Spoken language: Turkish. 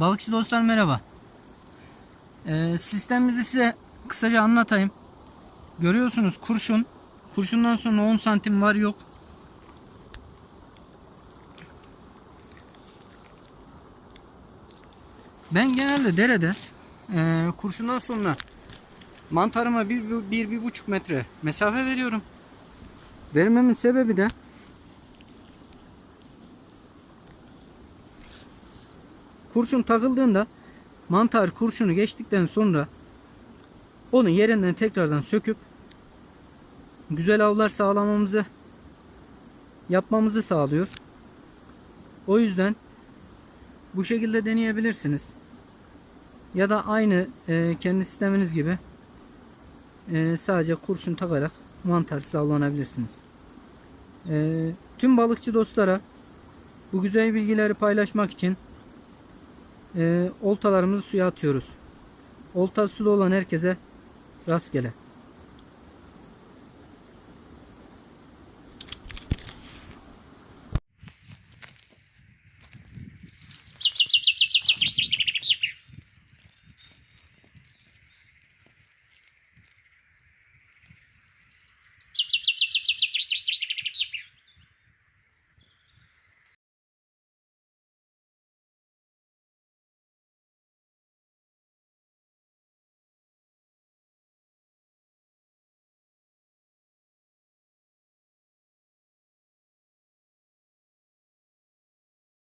Balıkçı dostlar merhaba. Ee, sistemimizi size kısaca anlatayım. Görüyorsunuz kurşun. Kurşundan sonra 10 santim var yok. Ben genelde derede e, kurşundan sonra mantarıma bir, bir, bir, bir buçuk metre mesafe veriyorum. Vermemin sebebi de kurşun takıldığında mantar kurşunu geçtikten sonra onu yerinden tekrardan söküp güzel avlar sağlamamızı yapmamızı sağlıyor. O yüzden bu şekilde deneyebilirsiniz. Ya da aynı e, kendi sisteminiz gibi e, sadece kurşun takarak mantarsız avlanabilirsiniz. E, tüm balıkçı dostlara bu güzel bilgileri paylaşmak için e, oltalarımızı suya atıyoruz. Olta suda olan herkese rastgele.